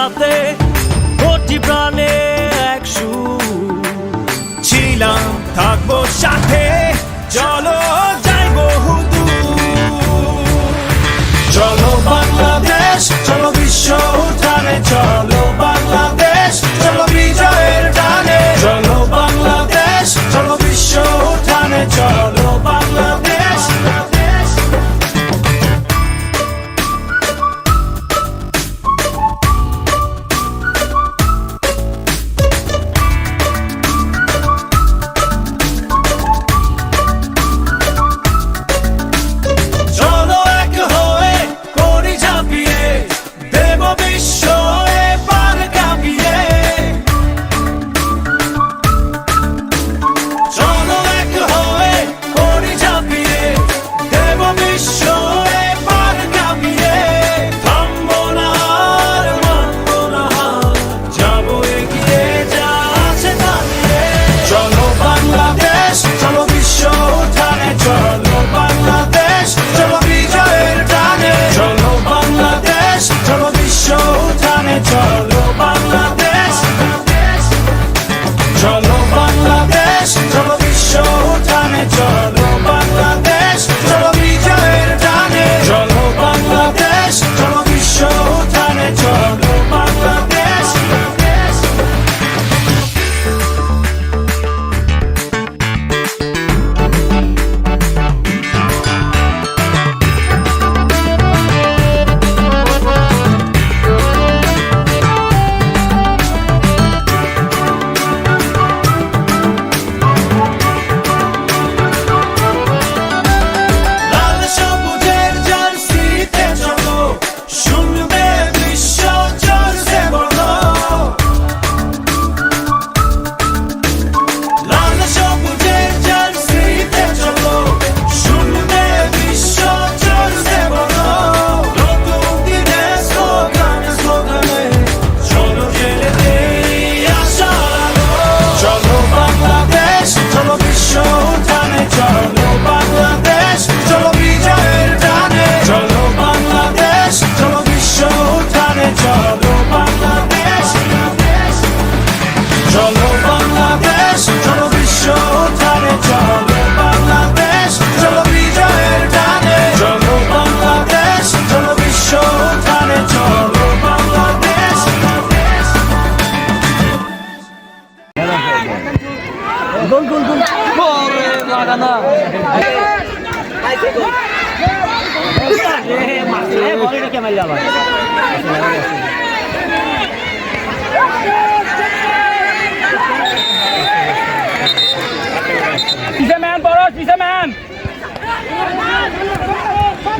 সাথে প্রতি প্রাণে এক সুর। ছিলাম থাকব সাথে চলো।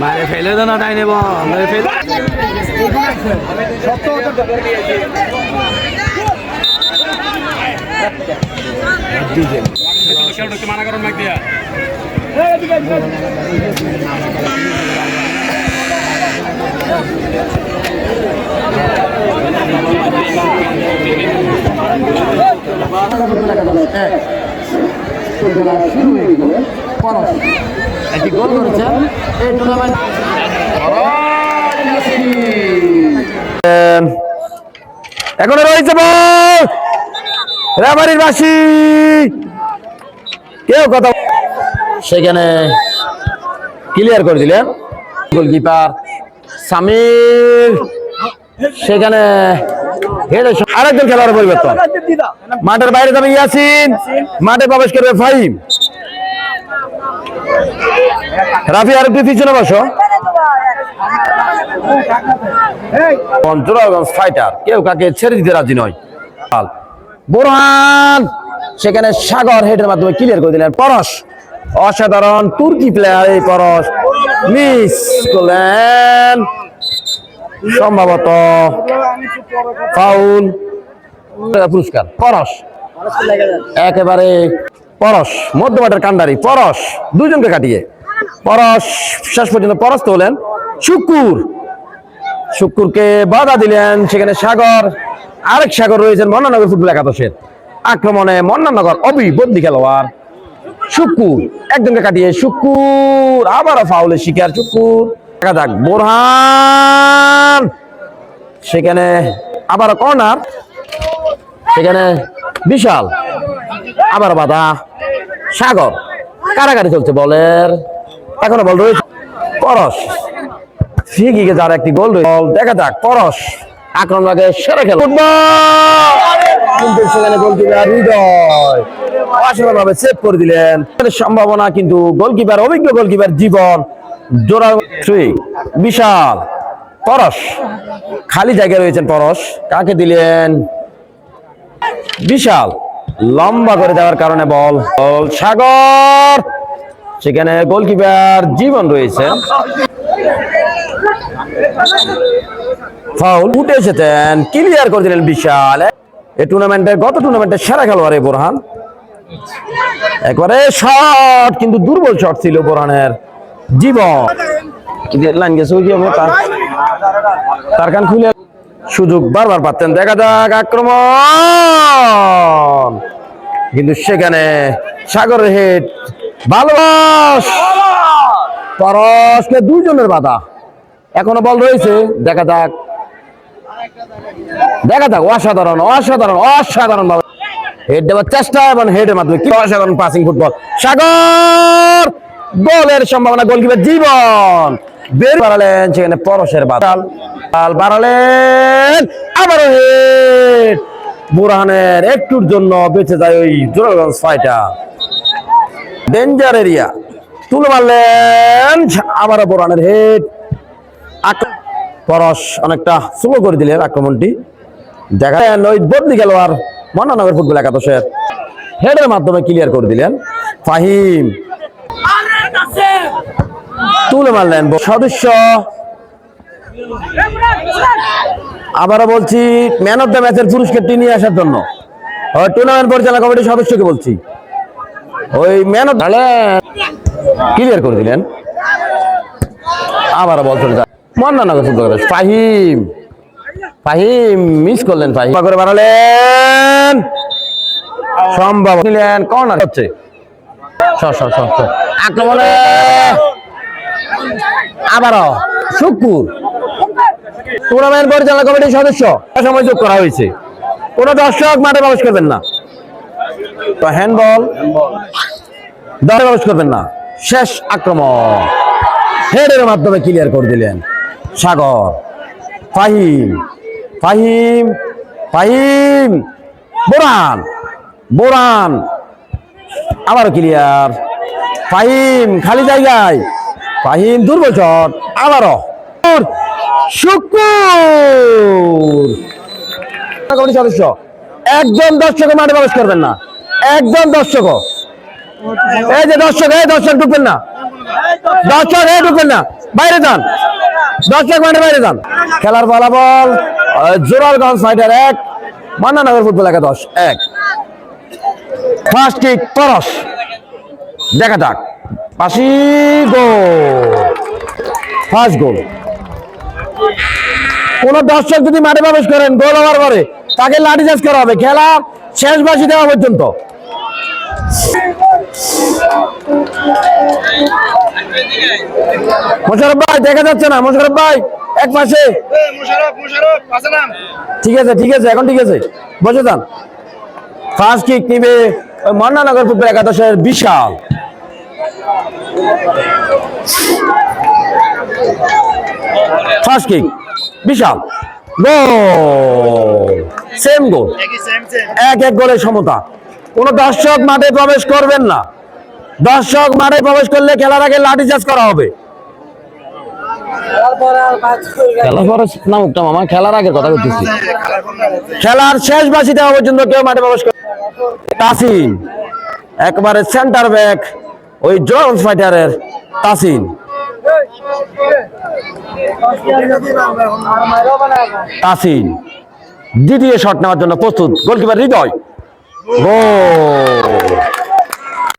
মারে ফেলে দো না ডাইনে বল মেরে ফেলে একটি গোল এই টুর্নামেন্ট এখনও রয়েছে বাসি। কেউ কথা সেখানে ক্লিয়ার করে দিলেন। গোলকিপার সামির, সেখানে আরেকজন খেলোয়াড় পরিবর্তন। মাঠের বাইরে যাবে ইয়াসিন, মাঠে প্রবেশ করবে ফাহিম। রাফি আর একটু পিছনে বসো। পঞ্চরাগঞ্জ ফাইটার কেউ কাকে ছেড়ে দিতে রাজি নয়। বোরহান, সেখানে সাগর হেডের মাধ্যমে ক্লিয়ার করে দিলেন পরশ। অসাধারণ তুর্কি প্লেয়ার এই পরশ। মিস করলেন। সম্ভবত ফাউল। পুরস্কার, পরশ। একেবারে পরশ, মধ্যমাঠের কান্ডারি পরশ। দুজনকে কাটিয়ে। পরশ, শেষ পর্যন্ত পরশ হলেন শুকুর শুকুরকে বাধা দিলেন সেখানে সাগর। আরেক সাগর রয়েছেন মন্নানগর ফুটবল একাদশের। আক্রমণে মন্নানগর অবিবন্দী খেলোয়াড় শুকুর একজনকে কাটিয়ে শুকুর আবারও ফাউলের শিকার শুকুর দেখা যাক, বোরহান। সেখানে আবার কর্নার সেখানে বিশাল। আবার বাধা। সাগর। কারাগারি চলছে বলের এখনও বল রয়েছে। পরশ। ফিগি যার একটি গোল রয়েছে। দেখা যাক, পরশ। আক্রমণ লাগে সেরা খেলা। ফুটবল! কিন্তু সেখানে গোলকিপার হৃদয়। অসাধারণ ভাবে সেভ করে দিলেন। সম্ভাবনা কিন্তু গোলকিপার অভিজ্ঞ গোলকিপার জীবন। জোড়া থ্রি বিশাল। পরশ। খালি জায়গায় রয়েছেন পরশ। কাকে দিলেন? বিশাল। লম্বা করে দেওয়ার কারণে বল। বল সাগর। সেখানে গোলকিপার জীবন রয়েছে। ফাউল উঠে এসেছেন। ক্লিয়ার করে দিলেন বিশাল। এই টুর্নামেন্টে গত টুর্নামেন্টের সেরা খেলোয়াড় এই বোরহান। একবারে শট কিন্তু দুর্বল শট ছিল বোরহানের জীবন। লাইন গেছে, ওই তার কান খুলে সুযোগ বারবার পাচ্ছেন, দেখা যাক আক্রমণ। কিন্তু সেখানে সাগরের হেড ভালোবাস পরশকে দুইজনের বাধা। এখনও বল রয়েছে, দেখা যাক। দেখা যাক, অসাধারণ অসাধারণ অসাধারণ ভাবে। হেড দেওয়ার চেষ্টা এবং হেডের মাধ্যমে কি অসাধারণ পাসিং ফুটবল সাগর! গোলের সম্ভাবনা গোলকিপার জীবন। বের বাড়ালেন সেখানে পরশের বাদাল বাড়ালেন, আবারও হেড বুরহানের একটুর জন্য বেঁচে যায় ওই জোরাগঞ্জ ফাইটার ডেঞ্জার এরিয়া তুলে মারলেন, আবারও বোরানের হেড আক্র- পরশ অনেকটা স্লো করে দিলেন আক্রমণটি। দেখা যায় ওই বদলি গেল আর মন্নানগর ফুটবল একাদশের হেডের মাধ্যমে ক্লিয়ার করে দিলেন ফাহিম। তুলে মারলেন সদস্য। আবারও বলছি ম্যান অফ দ্য ম্যাচের পুরস্কারটি নিয়ে আসার জন্য। টুর্নামেন্ট পরিচালনা কমিটির সদস্যকে বলছি। ওই ম্যান অফ ক্লিয়ার করে দিলেন। আবারও বল চলে যায় মন্নানগর ফুটবল একাদশ ফাহিম। ফাহিম মিস করলেন ফাহিম। করে বাড়ালেন সম্ভব। নিলেন কর্নার হচ্ছে। আক্রমণে। আবারও শুকুর টুর্নামেন্ট পরিচালনা কমিটির সদস্য। সময় যোগ করা হয়েছে। কোন দর্শক মাঠে প্রবেশ করবেন না। তো হ্যান্ডবল দলে প্রবেশ করবেন না। শেষ আক্রমণ। হেডের মাধ্যমে ক্লিয়ার করে দিলেন। সাগর। ফাহিম ফাহিম ফাহিম, বোরান বোরান। আবারও ক্লিয়ার ফাহিম, খালি জায়গায়। ফাহিম, দুর্বল শট আবারও শুকুর। সদস্য, একজন দর্শক মাঠে প্রবেশ করবেন না। একজন দর্শক। এই যে দর্শক, এই দর্শক ঢুকবেন না। দর্শক, এই ঢুকবেন না। বাইরে যান। দর্শক মাঠে বাইরে যান। খেলার ফলাফল আহ, জোরারগঞ্জ ফাইটার এক মান্নানগর ফুটবল একাদশ এক। ফার্স্ট কিক পরশ দেখা যাক। পাশি গোল। ফার্স্ট গোল কোন দর্শক যদি মাঠে প্রবেশ করেন গোল হওয়ার পরে তাকে লাঠি চার্জ করা হবে। খেলা শেষ বাসি দেওয়া পর্যন্ত। মোশারফ ভাই দেখা যাচ্ছে না। মোশারফ ভাই এক পাশে। ঠিক আছে ঠিক আছে এখন ঠিক আছে। বসে যান। ফার্স্ট কিক নিবে ওই মন্নানগর ফুটবল একাদশের Bishal. First kick Bishal. Goal same goal এক এক গোলের সমতা। কোন দর্শক মাঠে প্রবেশ করবেন না। দর্শক মাঠে প্রবেশ করলে খেলার আগে লাঠি চার্জ করা হবে। খেলার আগে কথা বলতেছি। খেলার শেষ বাসি দেওয়া পর্যন্ত কেউ মাঠে প্রবেশ করে তাসিন একবারে সেন্টার ব্যাক ওই জোন্স ফাইটারের তাসিন। তাসিন দ্বিতীয় শট নেওয়ার জন্য প্রস্তুত। গোলকিপার হৃদয়। গোল!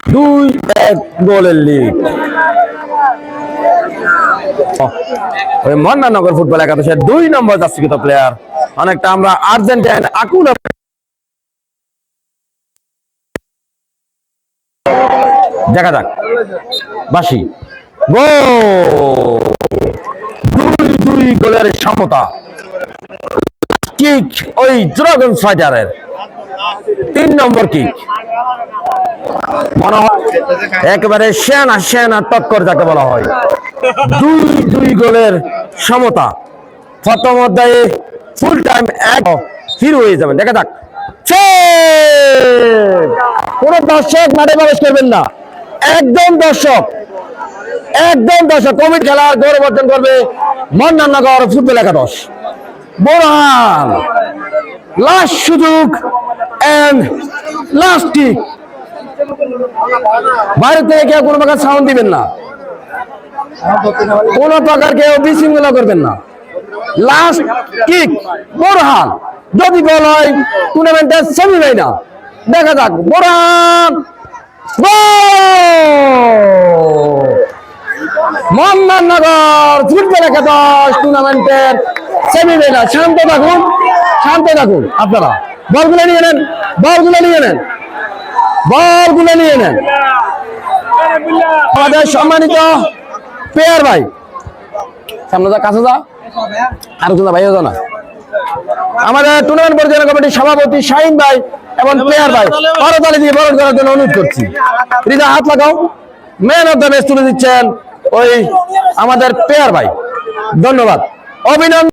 দুই এক গোলের লিড ওই মন্নানগর ফুটবল একাদশের দুই নম্বর জার্সিকৃত প্লেয়ার অনেকটা আমরা আর্জেন্টাইন আকুল দেখা যাক। বাসি। গোল! দুই দুই গোলের সমতা। কিক ওই ড্রাগন ফাইটারের তিন নম্বর কিক। মনে হয় একেবারে সেনা সেনা টক্কর যাকে বলা হয়। দুই দুই গোলের সমতা। প্রথম অধ্যায়ে ফুল টাইম এক হিরো হয়ে যাবেন। দেখা যাক। কোন দর্শক মাঠে প্রবেশ করবেন না। একদম দর্শক একদম দর্শক। কমিটি খেলার গৌরব অর্জন করবে মন্নানগর ফুটবল একাদশ। বোরহান, লাস্ট সুযোগ এন্ড লাস্ট বাইরে থেকে কেউ কোনো প্রকার সাউন্ড দিবেন না। কোনো প্রকার কেউ বিশৃঙ্খলা করবেন না। লাস্ট কিক বোরহান যদি বল হয় টুর্নামেন্টের সেমিফাইনাল দেখা যাক বোরহান মোহাম্মদনগর ফুটবল একাদশ টুর্নামেন্টের সেমিফাইনাল শান্ত থাকুন শান্ত থাকুন আপনারা। বলগুলো নিয়ে নেন, বলগুলো নিয়ে নেন। বলগুলো নিয়ে নেন। আমাদের সম্মানিত পেয়ার ভাই। সামনে যা, কাছে যা। আর আমাদের টুর্নামেন্ট পরিচালনা কমিটির সভাপতি শাহিন ভাই এবং প্লেয়ার ভাই। করতালি দিয়ে বরণ করার জন্য অনুরোধ করছি। রিজা হাত লাগাও। ম্যান অফ দ্য ম্যাচ তুলে দিচ্ছেন ওই আমাদের প্লেয়ার ভাই। ধন্যবাদ। অভিনন্দন।